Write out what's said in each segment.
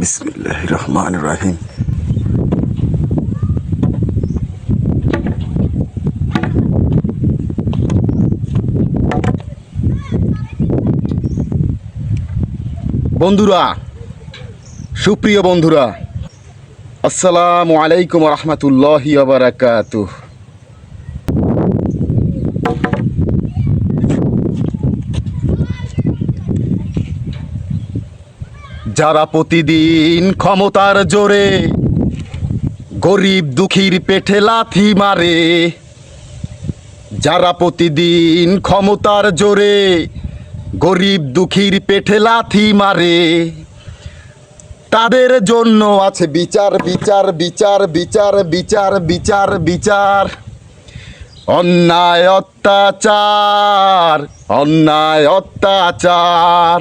বিসমিল্লাহ রহমান রাহিম বন্ধুরা সুপ্রিয় বন্ধুরা আসসালামু আলাইকুম রহমতুল্লাহ বারাকাতুহ। যারা প্রতিদিন ক্ষমতার জোরে গরিব দুঃখীর পেটে লাথি মারে, যারা প্রতিদিন ক্ষমতার জোরে গরিব দুঃখীর পেটে লাথি মারে, তাদের জন্য আছে বিচার বিচার বিচার বিচার বিচার বিচার বিচার। অন্যায় অত্যাচার অন্যায় অত্যাচার।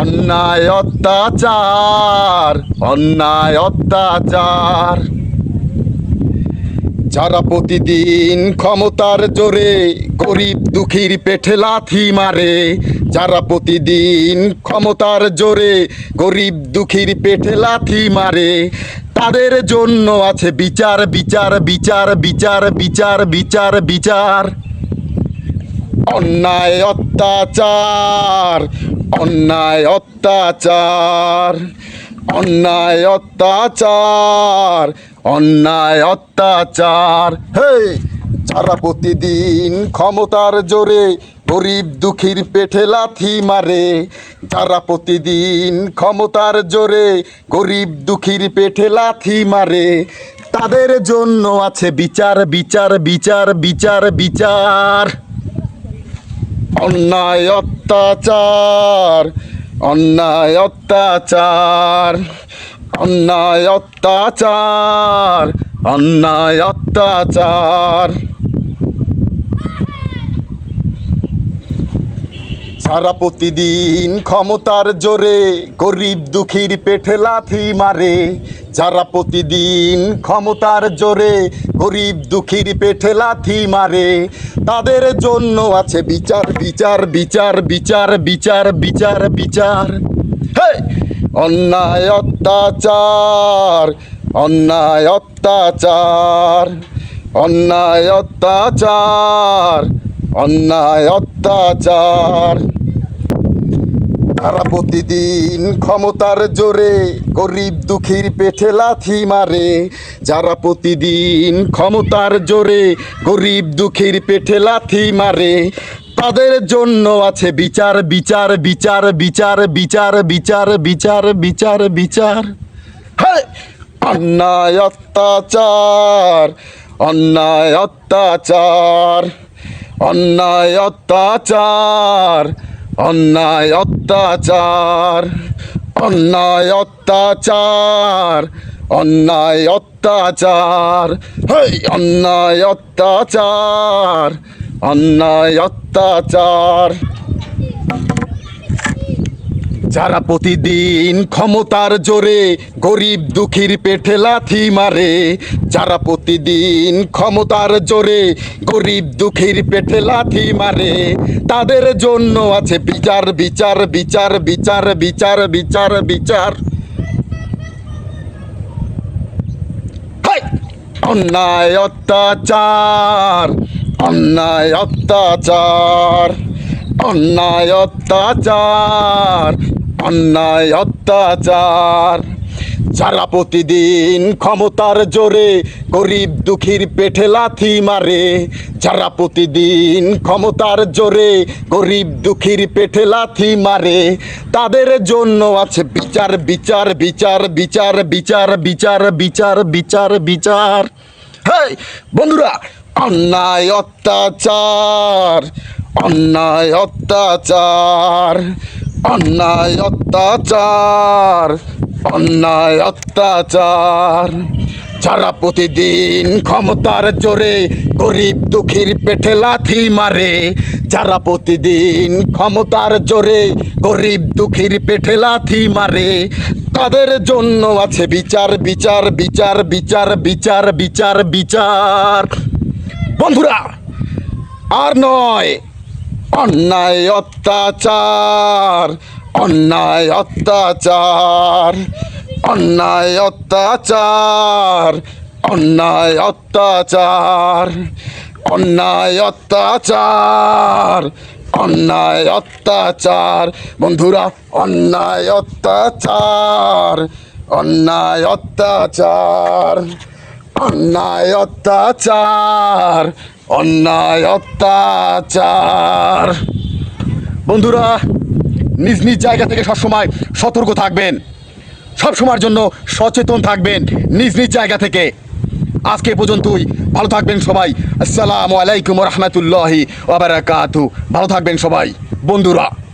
অন্যায় অত্যাচার অন্যায় অত্যাচার। যারা প্রতিদিন ক্ষমতার জোরে গরিব দুঃখীর পেটে লাথি মারে, যারা প্রতিদিন ক্ষমতার জোরে গরিব দুঃখীর পেটে লাথি মারে, তাদের জন্য আছে বিচার বিচার বিচার বিচার বিচার বিচার বিচার। অন্যায় অত্যাচার অন্যায় অত্যাচার অন্যায় অত্যাচার অন্যায় অত্যাচার। হে যারা প্রতিদিন ক্ষমতার জোরে গরিব দুঃখীর পেটে লাথি মারে, যারা প্রতিদিন ক্ষমতার জোরে গরিব দুঃখীর পেটে লাথি মারে, তাদের জন্য আছে বিচার বিচার বিচার বিচার বিচার। অন্যায় অত্যাচার অন্যায় অত্যাচার অন্যায় অত্যাচার অন্যায় অত্যাচার। সারা প্রতিদিন ক্ষমতার জোরে গরিব দুঃখীর পেটে লাথি মারে। যারা প্রতিদিন ক্ষমতার জোরে গরিব দুঃখীর পেটে লাথি মারে। তাদের জন্য আছে বিচার বিচার বিচার বিচার বিচার বিচার বিচার! অন্যায়, অত্যাচার অন্যায় অত্যাচার অন্যায় অত্যাচার অন্যায়, অত্যাচার। তারা প্রতিদিন ক্ষমতার জোরে গরিব দুঃখীর পেটে লাথি মারে। যারা প্রতিদিন ক্ষমতার জোরে গরিব দুঃখীর পেটে লাথি মারে, তাদের জন্য আছে বিচার বিচার বিচার বিচার বিচার বিচার বিচার বিচার বিচার। অন্যায় অত্যাচার অন্যায় অত্যাচার অন্যায় অত্যাচার। অন্যায় অত্যাচার অন্যায় অত্যাচার অন্যায় অত্যাচার অন্যায় অত্যাচার অন্যায় অত্যাচার। যারা প্রতিদিন ক্ষমতার জোরে গরিব দুঃখীর পেটে লাথি মারে, যারা প্রতিদিন ক্ষমতার জোরে গরিব দুঃখীর পেটে লাথি মারে, তাদের জন্য আছে বিচার বিচার বিচার বিচার বিচার বিচার বিচার! অন্যায়, অত্যাচার অন্যায় অত্যাচার অন্যায়, অত্যাচার অন্যায় অত্যাচার। যারা প্রতিদিন ক্ষমতার জোরে গরিব দুঃখীর পেটে লাথি মারে, যারা প্রতিদিন ক্ষমতার জোরে গরিব দুঃখীর পেটে লাথি মারে, তাদের জন্য আছে বিচার বিচার বিচার বিচার বিচার বিচার বিচার বিচার বিচার। হেই, বন্ধুরা, অন্যায় অত্যাচার অন্যায় অত্যাচার। অন্যায় অত্যাচার অন্যায় অত্যাচার। যারা প্রতিদিন ক্ষমতার জোরে গরিব দুঃখীর পেটে লাথি মারে, যারা প্রতিদিন ক্ষমতার জোরে গরিব দুঃখীর পেটে লাথি মারে, তাদের জন্য আছে বিচার বিচার বিচার বিচার বিচার বিচার বিচার। বন্ধুরা, আর নয় অন্যায় অত্যাচার অন্যায় অত্যাচার অন্যায় অত্যাচার অন্যায় অত্যাচার অন্যায় অত্যাচার অন্যায় অত্যাচার। বন্ধুরা, অন্যায় অত্যাচার অন্যায় অত্যাচার। অন্যায় অত্যাচার অন্যায় অত্যাচার বন্ধুরা, নিজ নিজ জায়গা থেকে সবসময় সতর্ক থাকবেন। সব সময়ের জন্য সচেতন থাকবেন নিজ নিজ জায়গা থেকে। আজকে পর্যন্তই। ভালো থাকবেন সবাই। আসসালামু আলাইকুম রহমতুল্লাহি ওবারাকাতু ভালো থাকবেন সবাই। বন্ধুরা।